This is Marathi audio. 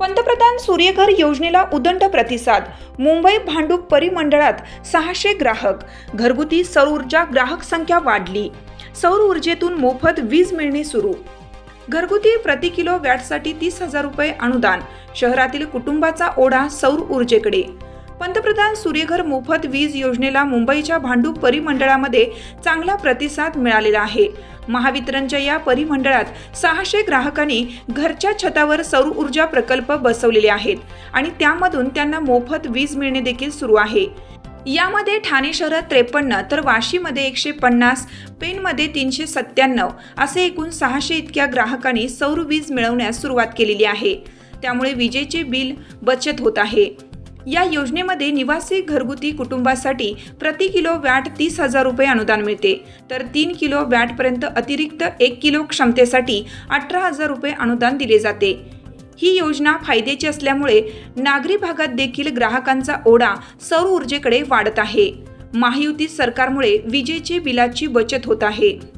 पंतप्रधान सूर्यघर योजनेला उदंड प्रतिसाद. मुंबई भांडूप परिमंडळात सहाशे ग्राहक. घरगुती सौर ऊर्जा ग्राहक संख्या वाढली. सौर ऊर्जेतून मोफत वीज मिळणे सुरू. घरगुती प्रति किलो वॅटसाठी तीस हजार रुपये अनुदान. शहरातील कुटुंबाचा ओढा सौर ऊर्जेकडे. पंतप्रधान सूर्यघर मोफत वीज योजनेला मुंबईच्या भांडूप परिमंडळामध्ये चांगला प्रतिसाद मिळालेला आहे. महावितरणच्या या परिमंडळात सहाशे ग्राहकांनी घरच्या छतावर सौर ऊर्जा प्रकल्प बसवलेले आहेत आणि त्यामधून त्यांना मोफत वीज मिळणे देखील सुरू आहे. यामध्ये ठाणे शहरात त्रेपन्न तर वाशीमध्ये एकशे पन्नास पेनमध्ये तीनशे सत्त्याण्णव असे एकूण सहाशे इतक्या ग्राहकांनी सौर वीज मिळवण्यास सुरुवात केलेली आहे. त्यामुळे विजेचे बिल बचत होत आहे. या योजनेमध्ये निवासी घरगुती कुटुंबासाठी प्रति किलो वॅट तीस हजार रुपये अनुदान मिळते. तर तीन किलो वॅटपर्यंत अतिरिक्त एक किलो क्षमतेसाठी अठरा हजार रुपये अनुदान दिले जाते. ही योजना फायद्याची असल्यामुळे नागरी भागात देखील ग्राहकांचा ओढा सौर ऊर्जेकडे वाढत आहे. महायुती सरकारमुळे विजेची बिलाची बचत होत आहे.